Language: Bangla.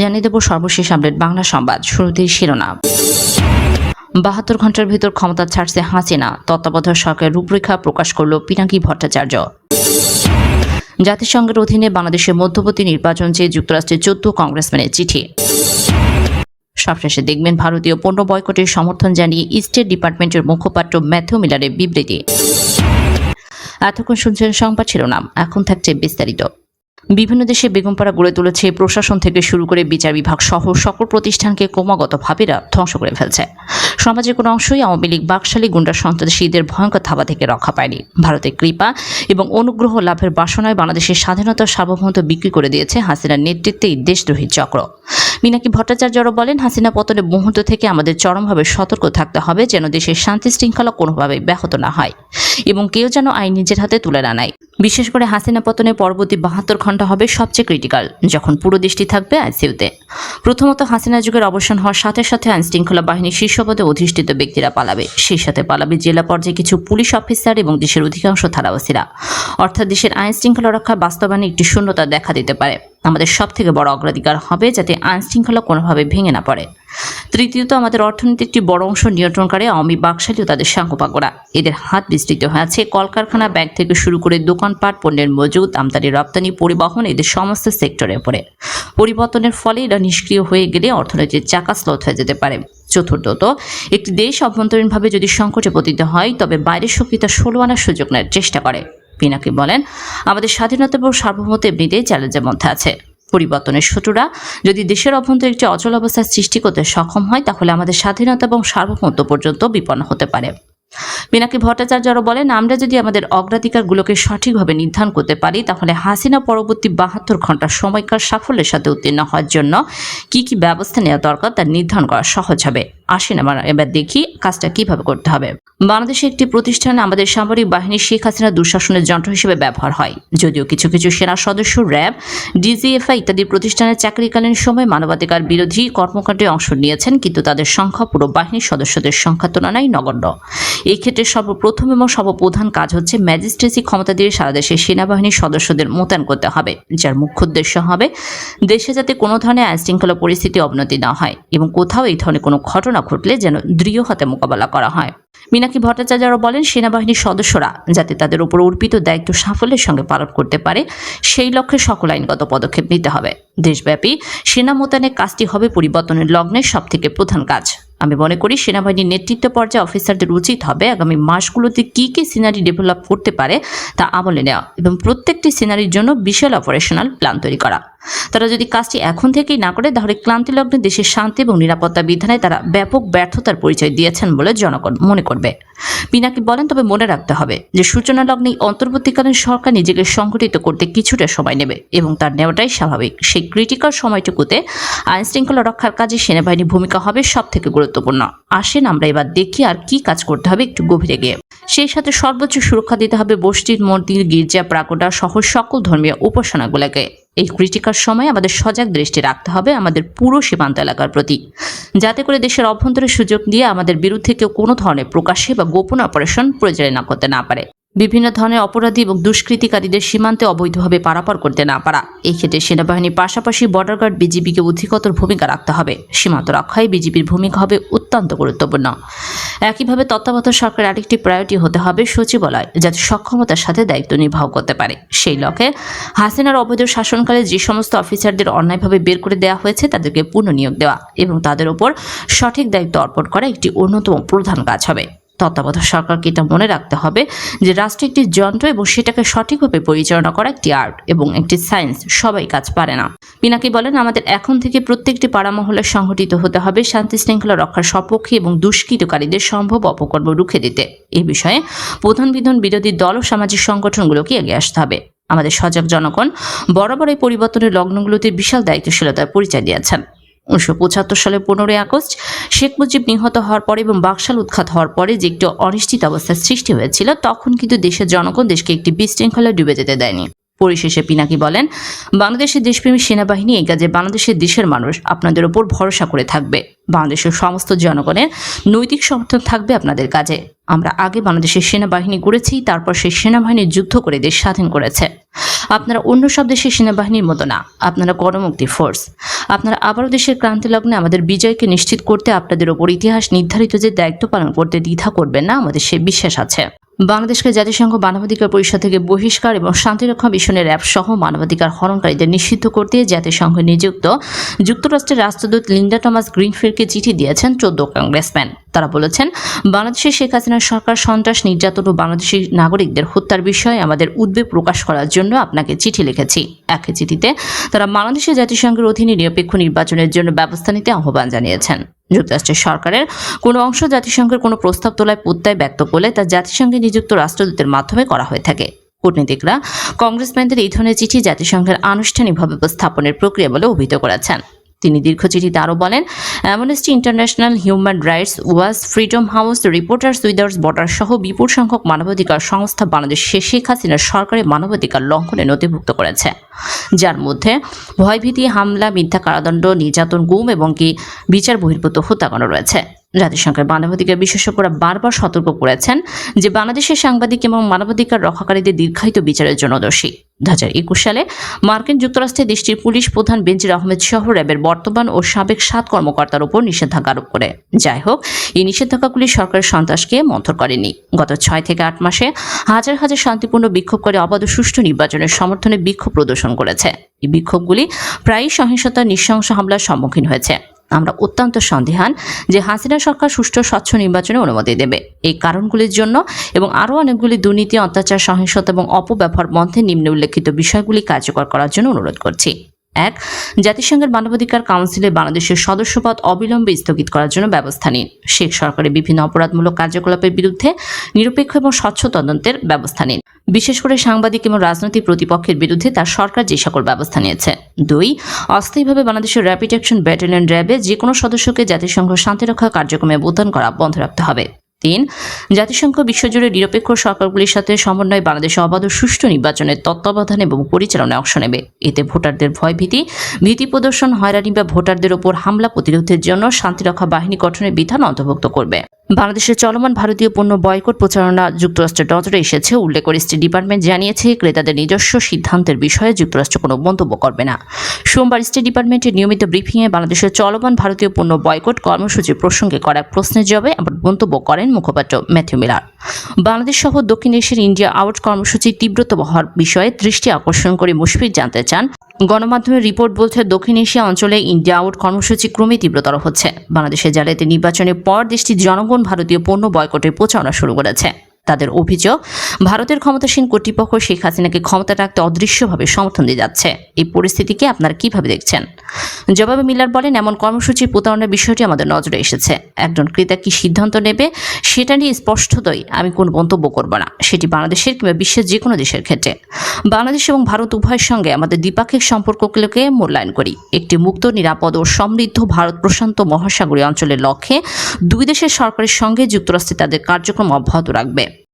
জানিয়ে দেব সর্বশেষ আপডেট বাংলা সংবাদ। শুরুতেই শিরোনাম। বাহাত্তর ঘণ্টার ভেতর ক্ষমতা ছাড়ছে হাসিনা। তত্ত্বাবধায়ক সরকারের রূপরেখা প্রকাশ করল পিনাকি ভট্টাচার্য। জাতিসংঘের অধীনে বাংলাদেশের মধ্যবর্তী নির্বাচন চেয়ে যুক্তরাষ্ট্রের চোদ্দ কংগ্রেসম্যানের চিঠি। সবশেষে দেখবেন ভারতীয় পণ্য বয়কটের সমর্থন জানিয়ে স্টেট ডিপার্টমেন্টের মুখপাত্র ম্যাথিউ মিলারের বিবৃতি। এতক্ষণ শুনছেন সংবাদ শিরোনাম। এখন থাকছে বিস্তারিত। বিভিন্ন দেশে বেগমপাড়া গড়ে তুলেছে, প্রশাসন থেকে শুরু করে বিচার বিভাগ সহ সকল প্রতিষ্ঠানকে ক্রমাগতভাবে ধ্বংস করে ফেলছে। সমাজের কোনো অংশই আওয়ামী লীগ, বাকশালী গুন্ডা সন্ত্রাসীদের ভয়ঙ্কর থাবা থেকে রক্ষা পায়নি। ভারতের কৃপা এবং অনুগ্রহ লাভের বাসনায় বাংলাদেশের স্বাধীনতা সার্বভৌমত্ব বিক্রি করে দিয়েছে হাসিনার নেতৃত্বে এই দেশদ্রোহী চক্র। মিনাকি ভট্টাচার্যরও বলেন, হাসিনা পতনের মুহূর্ত থেকে আমাদের চরমভাবে সতর্ক থাকতে হবে যেন দেশের শান্তি শৃঙ্খলা কোনোভাবে ব্যাহত না হয় এবং কেউ যেন আইন নিজের হাতে তুলে না নেয়। বিশেষ করে হাসিনা পতনের পরবর্তী বাহাত্তর ঘণ্টা হবে সবচেয়ে ক্রিটিক্যাল যখন পুরো দেশটি থাকবে আইসিইউতে প্রথমত হাসিনা যুগের অবসান হওয়ার সাথে সাথে আইন শৃঙ্খলা বাহিনীর শীর্ষপদে অধিষ্ঠিত ব্যক্তিরা পালাবে। সেই সাথে পালাবে জেলা পর্যায়ে কিছু পুলিশ অফিসার এবং দেশের অধিকাংশ থানাবাসীরা অর্থাৎ দেশের আইন শৃঙ্খলা রক্ষা বাস্তবায়নে একটি শূন্যতা দেখা দিতে পারে। আমাদের সব থেকে বড় অগ্রাধিকার হবে যাতে আইন শৃঙ্খলা কোনোভাবে ভেঙে না পড়ে। তৃতীয়ত, আমাদের অর্থনীতির একটি বড় অংশ নিয়ন্ত্রণকারী আওয়ামী বাকশালী ও তাদের সাঙ্গপাকরা এদের হাত বিস্তৃত হয়ে আছে। কলকারখানা, ব্যাংক থেকে শুরু করে দোকানপাট, পণ্যের মজুদ, আমদানি, রপ্তানি, পরিবহন, এদের সমস্ত সেক্টরে পড়ে পরিবর্তনের ফলে এরা নিষ্ক্রিয় হয়ে গেলে অর্থনীতির চাকা স্লথ হয়ে যেতে পারে। চতুর্থত, একটি দেশ অভ্যন্তরীণভাবে যদি সংকটে পতিত হয়, তবে বাইরের শক্তি তা ষোলো আনার সুযোগ নেওয়ার চেষ্টা করে। পিনাকি বলেন, আমাদের স্বাধীনতা এবং সার্বভৌমত্ব এমনিতেই চ্যালেঞ্জের মধ্যে আছে। পরিবর্তনের শত্রুরা। যদি দেশের অভ্যন্তরে একটি অচল অবস্থার সৃষ্টি করতে সক্ষম হয়, তাহলে আমাদের স্বাধীনতা এবং সার্বভৌমত্ব পর্যন্ত বিপন্ন হতে পারে। পিনাকি ভট্টাচার্য আরও বলেন, আমরা যদি আমাদের অগ্রাধিকারগুলোকে সঠিকভাবে নির্ধারণ করতে পারি, তাহলে হাসিনা পরবর্তী বাহাত্তর ঘণ্টার সময়কার সাফল্যের সাথে উত্তীর্ণ হওয়ার জন্য কি কি ব্যবস্থা নেওয়া দরকার তা নির্ধারণ করা সহজ হবে। আসেন আমরা এবার দেখি কাজটা কীভাবে করতে হবে। বাংলাদেশে একটি প্রতিষ্ঠানে আমাদের সামরিক বাহিনী শেখ হাসিনা দুঃশাসনের যন্ত্র হিসেবে ব্যবহার হয়। যদিও কিছু কিছু সেনা সদস্য, র্যাব, ডিজিএফআই ইত্যাদি প্রতিষ্ঠানের চাকরিকালীন সময় মানবাধিকার বিরোধী কর্মকাণ্ডে অংশ নিয়েছেন, কিন্তু তাদের সংখ্যা পুরো বাহিনীর সদস্যদের সংখ্যা তুলনায় নগণ্য। এই ক্ষেত্রে সর্বপ্রথম এবং সর্বপ্রধান কাজ হচ্ছে ম্যাজিস্ট্রেসি ক্ষমতা দিয়ে সারা দেশে সেনাবাহিনীর সদস্যদের মোতায়েন করতে হবে, যার মুখ্য উদ্দেশ্য হবে দেশে যাতে কোনো ধরনের আইন শৃঙ্খলা পরিস্থিতি অবনতি না হয় এবং কোথাও এই ধরনের কোনো ঘটনা ঘটলে যেন দৃঢ় হাতে মোকাবেলা করা হয়। মিনাকি ভট্টাচার্য আরও বলেন, সেনাবাহিনীর সদস্যরা যাতে তাদের উপর অর্পিত দায়িত্ব সাফল্যের সঙ্গে পালন করতে পারে, সেই লক্ষ্যে সকল আইনগত পদক্ষেপ নিতে হবে। দেশব্যাপী সেনা মোতায়েনের কাজটি হবে পরিবর্তনের লগ্নের সবথেকে প্রধান কাজ। আমি মনে করি, সেনাবাহিনীর নেতৃত্ব পর্যায়ে অফিসারদের উচিত হবে আগামী মাসগুলোতে কী কী সিনারি ডেভেলপ করতে পারে তা আমলে নেওয়া এবং প্রত্যেকটি সিনারির জন্য বিশাল অপারেশনাল প্ল্যান তৈরি করা। তারা যদি কাজটি এখন থেকেই না করে, তাহলে ক্লান্তি লগ্নে দেশের শান্তি এবং নিরাপত্তা বিধানে তারা ব্যাপক ব্যর্থতার পরিচয় দিয়েছেন বলে জনগণ মনে করবে। পিনাকি বলেন, তবে মনে রাখতে হবে যে সূচনা লগ্নে অন্তর্বর্তীকালীন সরকার নিজেকে সংগঠিত করতে কিছুটা সময় নেবে এবং তার নেওয়াটাই স্বাভাবিক। সেই ক্রিটিক্যাল সময়টুকুতে আইন শৃঙ্খলা রক্ষার কাজে সেনাবাহিনীর ভূমিকা হবে সব থেকে গুরুত্বপূর্ণ। আসেন আমরা এবার দেখি আর কি কাজ করতে হবে একটু গভীরে গিয়ে। সেই সাথে সর্বোচ্চ সুরক্ষা দিতে হবে মসজিদ, মন্দির, গির্জা, প্রাকোটা সহ সকল ধর্মীয় উপাসনাগুলোকে। এই ক্রিটিকার সময় আমাদের সজাগ দৃষ্টি রাখতে হবে আমাদের পুরো সীমান্ত এলাকার প্রতি। যাতে করে দেশের অভ্যন্তরে সুযোগ দিয়ে আমাদের বিরুদ্ধে কেউ কোনো ধরনের প্রকাশ্যে বা গোপন অপারেশন পরিচালনা করতে না পারে। বিভিন্ন ধরনের অপরাধী এবং দুষ্কৃতিকারীদের সীমান্তে অবৈধভাবে পারাপার করতে না পারা। এই ক্ষেত্রে সেনাবাহিনীর পাশাপাশি বর্ডার গার্ড বিজিবিকে অধিকতর ভূমিকা রাখতে হবে। সীমান্ত রক্ষায় বিজিবির ভূমিকা হবে অত্যন্ত গুরুত্বপূর্ণ। একইভাবে তত্ত্বাবধায়ক সরকারের আরেকটি প্রায়োরিটি হতে হবে সচিবালয়, যাতে সক্ষমতার সাথে দায়িত্ব নির্বাহ করতে পারে। সেই লক্ষ্যে হাসিনার অবৈধ শাসনকালে যে সমস্ত অফিসারদের অন্যায়ভাবে বের করে দেওয়া হয়েছে, তাদেরকে পুনর্নিয়োগ দেওয়া এবং তাদের ওপর সঠিক দায়িত্ব অর্পণ করা একটি অন্যতম প্রধান কাজ হবে। তত্ত্বাবধায়ক সরকারকে এটা মনে রাখতে হবে যে রাষ্ট্র একটি যন্ত্র এবং সেটাকে সঠিকভাবে পরিচালনা করা একটি আর্ট এবং একটি সায়েন্স। সবাই কাজ পারে না। পিনাকি বলেন, আমাদের এখন থেকে প্রত্যেকটি পাড়া মহলে সংগঠিত হতে হবে শান্তি শৃঙ্খলা রক্ষার সপক্ষে এবং দুষ্কৃতকারীদের সম্ভব অপকর্ম রুখে দিতে। এই বিষয়ে প্রধান বিধান বিরোধী দল ও সামাজিক সংগঠনগুলোকে এগিয়ে আসতে হবে। আমাদের সজাগ জনগণ বরাবর এই পরিবর্তনের লগ্নগুলোতে বিশাল দায়িত্বশীলতার পরিচয় দিয়েছেন। উনিশশো পঁচাত্তর সালে পনেরোই আগস্ট শেখ মুজিব নিহত হওয়ার পরে এবং বাকশাল উৎখাত হওয়ার পরে যে একটি অনিশ্চিত অবস্থার সৃষ্টি হয়েছিল, তখন কিন্তু দেশের জনগণ দেশকে একটি বিশৃঙ্খলা ডুবে যেতে দেয়নি। পরিশেষে পিনাকি বলেন, বাংলাদেশের দেশপ্রেমী সেনাবাহিনী এই কাজে বাংলাদেশের দেশের মানুষ আপনাদের ওপর ভরসা করে থাকবে। বাংলাদেশের সমস্ত জনগণের নৈতিক সমর্থন থাকবে আপনাদের কাজে। আমরা আগে বাংলাদেশের সেনাবাহিনী গড়েছি, তারপর সেই সেনাবাহিনী যুদ্ধ করে দেশ স্বাধীন করেছে। আপনারা অন্য সব দেশের সেনাবাহিনীর মতো না, আপনারা গণমুক্তি ফোর্স আপনারা আবারও দেশের ক্রান্তি লগ্নে আমাদের বিজয়কে নিশ্চিত করতে আপনাদের ওপর ইতিহাস নির্ধারিত যে দায়িত্ব পালন করতে দ্বিধা করবেন না, আমাদের সে বিশ্বাস আছে। বাংলাদেশকে জাতিসংঘ মানবাধিকার পরিষদ থেকে বহিষ্কার এবং শান্তিরক্ষা মিশনের অ্যাপ সহ মানবাধিকার হরণকারীদের নিষিদ্ধ করতে জাতিসংঘে নিযুক্ত যুক্তরাষ্ট্রের রাষ্ট্রদূত লিন্ডা টমাস গ্রিনফিল্ডকে চিঠি দিয়েছেন চোদ্দ কংগ্রেসম্যান। তারা বলেছেন বাংলাদেশের শেখ হাসিনার সরকার সন্ত্রাস, নির্যাতন ও বাংলাদেশি নাগরিকদের হত্যার বিষয়ে আমাদের উদ্বেগ প্রকাশ করার জন্য আপনাকে চিঠি লিখেছি। একই চিঠিতে, তারা বাংলাদেশের জাতিসংঘের অধীনে নিরপেক্ষ নির্বাচনের জন্য ব্যবস্থা নিতে আহ্বান জানিয়েছেন। যুক্তরাষ্ট্রের সরকারের কোনো অংশ জাতিসংঘের কোনো প্রস্তাব তোলায় প্রত্যয় ব্যক্ত করলে তা জাতিসংঘে নিযুক্ত রাষ্ট্রদূতের মাধ্যমে করা হয়ে থাকে। কূটনীতিকরা, কংগ্রেসম্যানদের এই ধরনের চিঠি জাতিসংঘের আনুষ্ঠানিকভাবে উপস্থাপনের প্রক্রিয়া বলে অভিহিত করেছেন। তিনি দীর্ঘ চিঠিতে আরও বলেন, Amnesty International Human Rights Watch Freedom House, Reporters Without Border সহ বিপুল সংখ্যক মানবাধিকার সংস্থা বাংলাদেশে শেখ হাসিনার সরকারের মানবাধিকার লঙ্ঘনে নথিভুক্ত করেছে। যার মধ্যে ভয়ভীতি, হামলা, মিথ্যা কারাদণ্ড, নির্যাতন, গুম এবং কি বিচার বহির্ভূত হত্যাকাণ্ড রয়েছে। জাতিসংঘের মানবাধিকার বিশেষজ্ঞরা বারবার সতর্ক করেছেন যে বাংলাদেশের সাংবাদিক এবং মানবাধিকার রক্ষাকারীদের দীর্ঘায়িত বিচারের জন্য দোষী। দু হাজার একুশ সালে মার্কিন যুক্তরাষ্ট্রে দেশটির পুলিশ প্রধান বেনজির আহমেদ সহ র্যাবের বর্তমান ও সাবেক সাত কর্মকর্তার উপর নিষেধাজ্ঞা আরোপ করে। যাই হোক, এই নিষেধাজ্ঞাগুলি সরকারের সন্ত্রাসকে মন্থর করেনি। গত ছয় থেকে আট মাসে হাজার হাজার শান্তিপূর্ণ বিক্ষোভকারী অবাধ সুষ্ঠু নির্বাচনের সমর্থনে বিক্ষোভ প্রদর্শন করেছে। এই বিক্ষোভগুলি প্রায়ই সহিংসতা, নৃশংস হামলার সম্মুখীন হয়েছে। আমরা অত্যন্ত সন্দেহান যে হাসিনা সরকার সুষ্ঠু স্বচ্ছ নির্বাচনে অনুমতি দেবে। এই কারণগুলির জন্য এবং আরও অনেকগুলি দুর্নীতি, অত্যাচার, সহিংসতা এবং অপব্যবহার বন্ধে নিম্ন উল্লেখিত বিষয়গুলি কার্যকর করার জন্য অনুরোধ করছি। এক, জাতিসংঘের মানবাধিকার কাউন্সিলে বাংলাদেশের সদস্যপদ অবিলম্বে স্থগিত করার জন্য ব্যবস্থা নিন। শেখ সরকারের বিভিন্ন অপরাধমূলক কার্যকলাপের বিরুদ্ধে নিরপেক্ষ এবং স্বচ্ছ তদন্তের ব্যবস্থা নিন। বিশেষ করে সাংবাদিক এবং রাজনৈতিক প্রতিপক্ষের বিরুদ্ধে তার সরকার যে সকল ব্যবস্থা নিয়েছে। দুই, অস্থায়ীভাবে বাংলাদেশের র্যাপিড অ্যাকশন ব্যাটালিয়ন র্যাবে যে কোনো সদস্যকে জাতিসংঘ শান্তিরক্ষা কার্যক্রমে বোধন করা বন্ধ রাখতে হবে। তিন জাতিসংঘ বিশ্বজুড়ে নিরপেক্ষ সরকারগুলির সাথে সমন্বয় বাংলাদেশে অবাধ সুষ্ঠু নির্বাচনের তত্ত্বাবধানে এবং পরিচালনায় অংশ নেবে। এতে ভোটারদের ভয়ভীতি, ভীতি প্রদর্শন, হয়রানি বা ভোটারদের ওপর হামলা প্রতিরোধের জন্য শান্তিরক্ষা বাহিনী গঠনের বিধান অন্তর্ভুক্ত করবে। বাংলাদেশের চলমান ভারতীয় পণ্য বয়কট প্রচারণা যুক্তরাষ্ট্রের নজরে এসেছে। উল্লেখ করে স্টেট ডিপার্টমেন্ট জানিয়েছে, ক্রেতাদের নিজস্ব সিদ্ধান্তের বিষয়ে যুক্তরাষ্ট্র কোনো মন্তব্য করবে না। সোমবার স্টেট ডিপার্টমেন্টের নিয়মিত ব্রিফিংয়ে বাংলাদেশের চলমান ভারতীয় পণ্য বয়কট কর্মসূচি প্রসঙ্গে করা প্রশ্নের জবাবে আবার মন্তব্য করেন মুখপাত্র ম্যাথিউ মিলার। বাংলাদেশ সহ দক্ষিণ এশিয়ার ইন্ডিয়া আউট কর্মসূচির তীব্রতম হওয়ার বিষয়ে দৃষ্টি আকর্ষণ করে মুশফিক জানতে চান। গণমাধ্যমের রিপোর্ট বলছে, দক্ষিণ এশিয়া অঞ্চলে ইন্ডিয়া আউট কর্মসূচি ক্রমেই তীব্রতর হচ্ছে। বাংলাদেশের জালিয়াতি নির্বাচনের পর দেশটির জনগণ ভারতীয় পণ্য বয়কটের প্রচারণা শুরু করেছে। তাদের অভিযোগ, ভারতের ক্ষমতাসীন কর্তৃপক্ষ শেখ হাসিনাকে ক্ষমতা রাখতে অদৃশ্যভাবে সমর্থন দিয়ে যাচ্ছে। এই পরিস্থিতিকে আপনারা কীভাবে দেখছেন? জবাবে মিলার বলেন, এমন কর্মসূচির প্রতারণার বিষয়টি আমাদের নজরে এসেছে। একজন ক্রেতা কি সিদ্ধান্ত নেবে সেটা নিয়ে স্পষ্টতই আমি কোনো মন্তব্য করব না। সেটি বাংলাদেশের কিংবা বিশ্বের যে কোনো দেশের ক্ষেত্রে। বাংলাদেশ এবং ভারত উভয়ের সঙ্গে আমাদের দ্বিপাক্ষিক সম্পর্কগুলোকে মূল্যায়ন করি। একটি মুক্ত, নিরাপদ ও সমৃদ্ধ ভারত প্রশান্ত মহাসাগরীয় অঞ্চলের লক্ষ্যে দুই দেশের সরকারের সঙ্গে যুক্তরাষ্ট্রে তাদের কার্যক্রম অব্যাহত রাখবে।